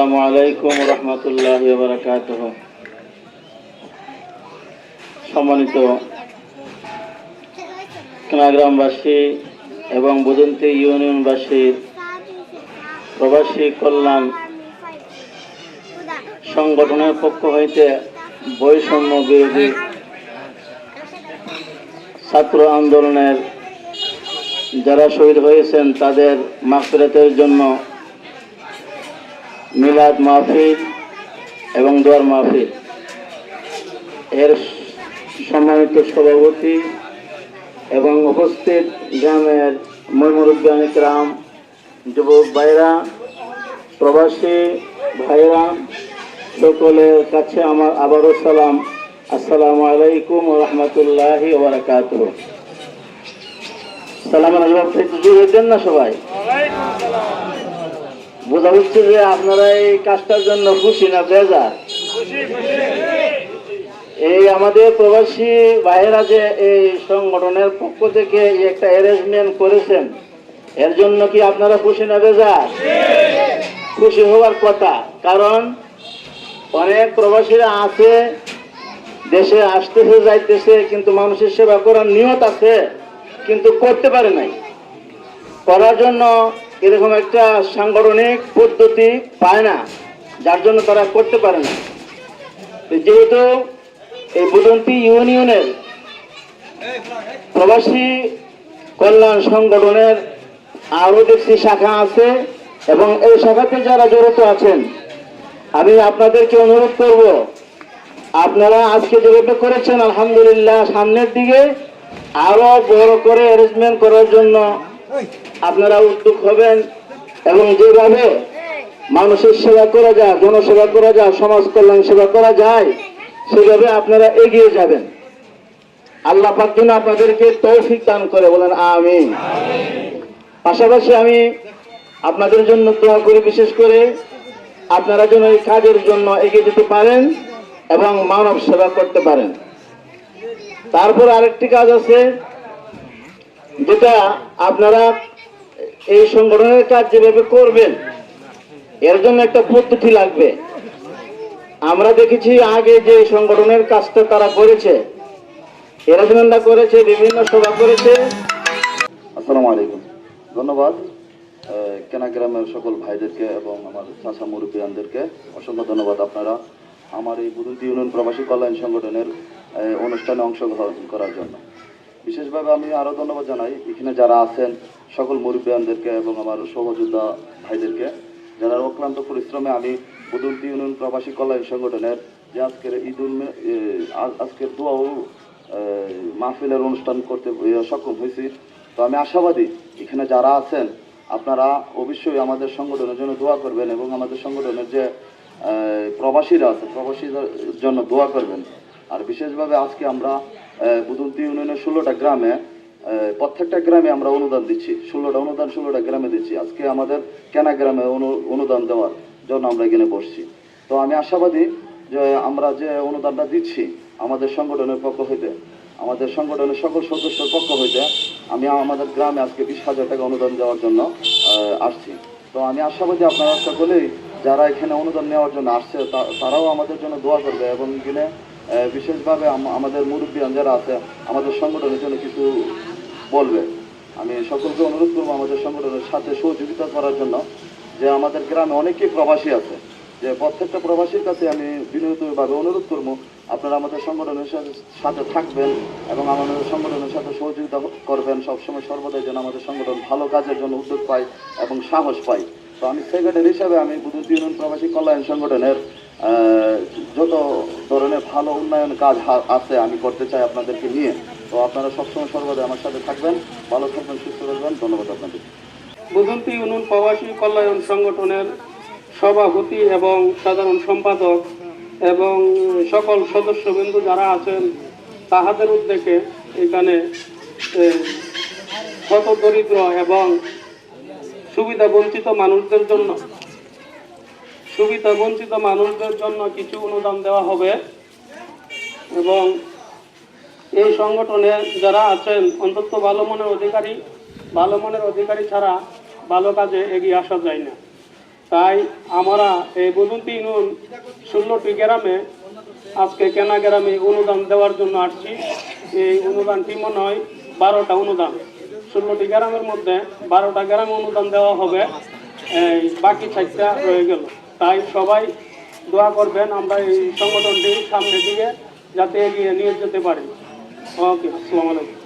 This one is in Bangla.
আসসালামু আলাইকুম রহমতুল্লাহ বারকাত সম্মানিত কেনাগ্রামবাসী এবং বুদন্তি ইউনিয়নবাসীর প্রবাসী কল্যাণ সংগঠনের পক্ষ হইতে বৈষম্য বিরোধী ছাত্র আন্দোলনের যারা শহীদ হয়েছেন তাদের মাফিরাতের জন্য মিলাদ মাহফিল এবং দোয়ার মাহফিল। এর সম্মানিত সভাপতি এবং উপস্থিত গ্রামের ময়মরুদ্দান গ্রাম যুবক ভাইরা, প্রবাসী ভাইরা, সকলের কাছে আমার আবারও সালাম। আসসালামু আলাইকুম রহমতুল্লাহি ওবরাকাত সালাম আলাইকুম। না সবাই? বোঝা হচ্ছে যে আপনারা এই কাজটার জন্য খুশি না বেজার? এই আমাদের প্রবাসী ভাইয়েরা যে এই সংগঠনের পক্ষ থেকে একটা অ্যারেঞ্জমেন্ট করেছেন, এর জন্য কি আপনারা খুশি না বেজার? খুশি হওয়ার কথা, কারণ অনেক প্রবাসীরা আছে, দেশে আসতেছে, যাইতেছে, কিন্তু মানুষের সেবা করার নিয়ত আছে, কিন্তু করতে পারে নাই। করার জন্য এরকম একটা সাংগঠনিক পদ্ধতি পায় না, যার জন্য তারা করতে পারে না। যেহেতু এই বুদন্তি ইউনিয়নের প্রবাসী কল্যাণ সংগঠনের আরও দেখছি শাখা আছে এবং এই শাখাতে যারা জড়িত আছেন, আমি আপনাদেরকে অনুরোধ করব, আপনারা আজকে যেভাবে করেছেন, আলহামদুলিল্লাহ, সামনের দিকে আরও বড় করে অ্যারেঞ্জমেন্ট করার জন্য আপনারা উদ্যোগ হবেন এবং যেভাবে মানুষের সেবা করা যায়, জনসেবা করা যায়, সমাজ কল্যাণ সেবা করা যায়, সেভাবে আপনারা এগিয়ে যাবেন। আল্লাহ পাক যেন আপনাদেরকে তৌফিক দান করে, বলেন আমিন। পাশাপাশি আমি আপনাদের জন্য দোয়া করি, বিশেষ করে আপনারা যেন এই কাজের জন্য এগিয়ে যেতে পারেন এবং মানব সেবা করতে পারেন। তারপর আরেকটি কাজ আছে যেটা আপনারা এই সংগঠনের কাজ যেভাবে করবেন, এর জন্য একটা পদ্ধতি লাগবে। আমরা দেখেছি আগে যে সংগঠনের কাজটা তারা করেছে এরাজমেন্টটা করেছে, বিভিন্ন সভা করেছে। আসসালামু আলাইকুম। ধন্যবাদ। কেনা গ্রামের সকল ভাইদেরকে এবং আমার চাষা মুরব্বিয়ানদেরকে অসংখ্য ধন্যবাদ আপনারা আমার এই বুদন্তি ইউনিয়ন প্রবাসী কল্যাণ সংগঠনের অনুষ্ঠানে অংশগ্রহণ করার জন্য। বিশেষভাবে আমি আরও ধন্যবাদ জানাই এখানে যারা আছেন সকল মুরব্বিয়ানদেরকে এবং আমার সহযোদ্ধা ভাইদেরকে। যারা অক্লান্ত পরিশ্রমে আমি বুদন্তি ইউনিয়ন প্রবাসী কল্যাণ সংগঠনের যে আজকের ঈদ উল আজ- আজকের দোয়াও আহ, মাহফিলের অনুষ্ঠান করতে সক্ষম হয়েছি। তো আমি আশাবাদী এখানে যারা আছেন আপনারা অবশ্যই আমাদের সংগঠনের জন্য দোয়া করবেন এবং আমাদের সংগঠনের যে প্রবাসীরা আছে প্রবাসীদের জন্য দোয়া করবেন। আর বিশেষভাবে আজকে আমরা বুদন্তি ইউনিয়নের ষোলোটা গ্রামে প্রত্যেকটা গ্রামে আমরা অনুদান দিচ্ছি। ষোলোটা অনুদান, ষোলোটা গ্রামে দিচ্ছি। আজকে আমাদের কেনা গ্রামে অনু- অনুদান দেওয়ার জন্য আমরা এখানে বসছি। তো আমি আশাবাদী যে আমরা যে অনুদানটা দিচ্ছি আমাদের সংগঠনের পক্ষ হইতে, আমাদের সংগঠনের সকল সদস্যের পক্ষ হইতে, আমি আমাদের গ্রামে আজকে বিশ হাজার টাকা অনুদান দেওয়ার জন্য আসছি। তো আমি আশাবাদী আপনারা সকলেই যারা এখানে অনুদান নেওয়ার জন্য আসছে তারাও আমাদের জন্য দোয়া করবে এবং এখানে বিশেষভাবে আমাদের মুরব্বীয়ান যারা আছে, আমাদের সংগঠনের জন্য কিছু বলবে। আমি সকলকে অনুরোধ করব আমাদের সংগঠনের সাথে সহযোগিতা করার জন্য যে আমাদের গ্রামে অনেকেই প্রবাসী আছে। যে প্রত্যেকটা প্রবাসীর কাছে আমি বিনীতভাবে অনুরোধ করব, আপনারা আমাদের সংগঠনের সাথে- থাকবেন এবং আমাদের সংগঠনের সাথে সহযোগিতা করবেন। সবসময় সর্বদাই যেন আমাদের সংগঠন ভালো কাজের জন্য উদ্যোগ পায় এবং সাহস পায়। তো আমি সেক্রেটারি হিসাবে আমি ইউনিয়ন প্রবাসী কল্যাণ সংগঠনের যত ধরনের ভালো উন্নয়ন কাজ আছে আমি করতে চাই আপনাদেরকে নিয়ে, তো আপনারা সবসময় সর্বদা আমার সাথে থাকবেন, ভালো থাকবেন, সুস্থ থাকবেন, ধন্যবাদ আপনাদের। বুধন্তি ইউনিয়ন প্রবাসী কল্যাণ সংগঠনের সভাপতি এবং সাধারণ সম্পাদক এবং সকল সদস্যবৃন্দ যারা আছেন, তাহাদের উদ্যোগে এখানে শত দরিদ্র এবং সুবিধা বঞ্চিত মানুষদের জন্য সুবিধা বঞ্চিত মানুষদের জন্য কিছু অনুদান দেওয়া হবে এবং এই সংগঠনে যারা আছেন, অন্তত ভালো মনের অধিকারী, ভালো মনের অধিকারী ছাড়া ভালো কাজে এগিয়ে আসা যায় না। তাই আমরা এই বদন্তি ইউনিয়ন ষোলোটি গ্রামে আজকে কেনা গ্রামে অনুদান দেওয়ার জন্য আসছি। এই অনুদানটি মনে হয় বারোটা অনুদান। ষোলোটি গ্রামের মধ্যে বারোটা গ্রামে অনুদান দেওয়া হবে। বাকি সাইডটা রয়ে গেল। তাই সবাই দোয়া করবেন আমরা এই সংগঠনটি সামনের দিকে যাতে এগিয়ে নিয়ে যেতে পারি। ওকে, আসসালামু আলাইকুম।